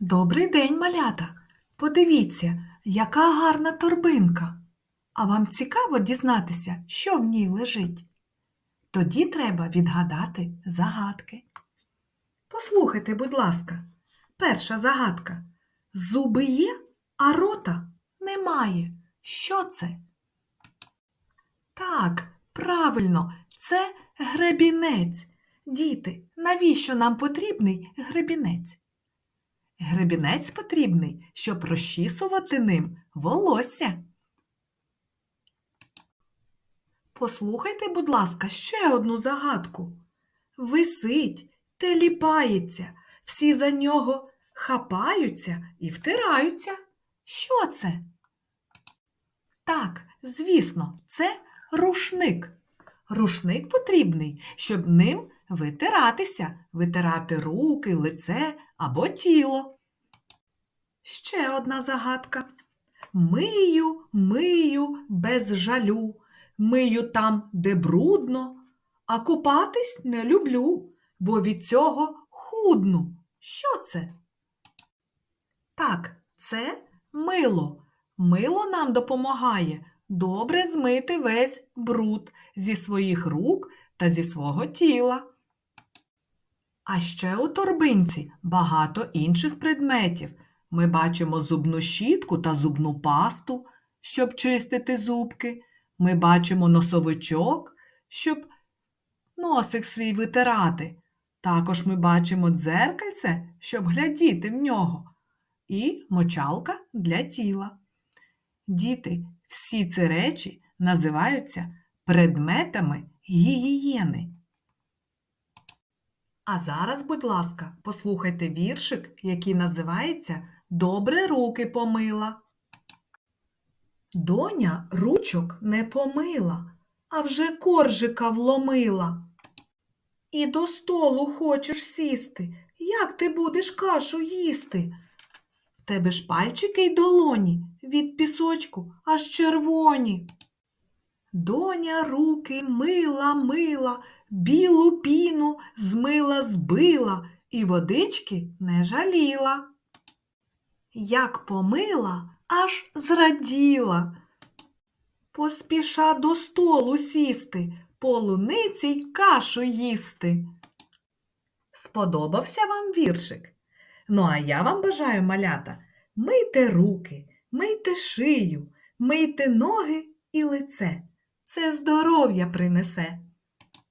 Добрий день, малята! Подивіться, яка гарна торбинка. А вам цікаво дізнатися, що в ній лежить? Тоді треба відгадати загадки. Послухайте, будь ласка, перша загадка. Зуби є, а рота немає. Що це? Так, правильно, це гребінець. Діти, навіщо нам потрібний гребінець? Гребінець потрібний, щоб розчісувати ним волосся. Послухайте, будь ласка, ще одну загадку. Висить, теліпається, всі за нього хапаються і втираються. Що це? Так, звісно, це рушник. Рушник потрібний, щоб ним витиратися, витирати руки, лице або тіло. Ще одна загадка. Мию, мию без жалю, мию там, де брудно, а купатись не люблю, бо від цього худну. Що це? Так, це мило. Мило нам допомагає добре змити весь бруд зі своїх рук та зі свого тіла. А ще у торбинці багато інших предметів. Ми бачимо зубну щітку та зубну пасту, щоб чистити зубки. Ми бачимо носовичок, щоб носик свій витирати. Також ми бачимо дзеркальце, щоб глядіти в нього, і мочалка для тіла. Діти, всі ці речі називаються предметами гігієни. А зараз, будь ласка, послухайте віршик, який називається Добре руки помила. Доня ручок не помила, а вже коржика вломила. І до столу хочеш сісти, як ти будеш кашу їсти? В тебе ж пальчики й долоні від пісочку аж червоні. Доня руки мила, мила, білу піну змила, збила і водички не жаліла. Як помила, аж зраділа. Поспіша до столу сісти, полуниці й кашу їсти. Сподобався вам віршик? Ну, а я вам бажаю, малята, мийте руки, мийте шию, мийте ноги і лице. Це здоров'я принесе.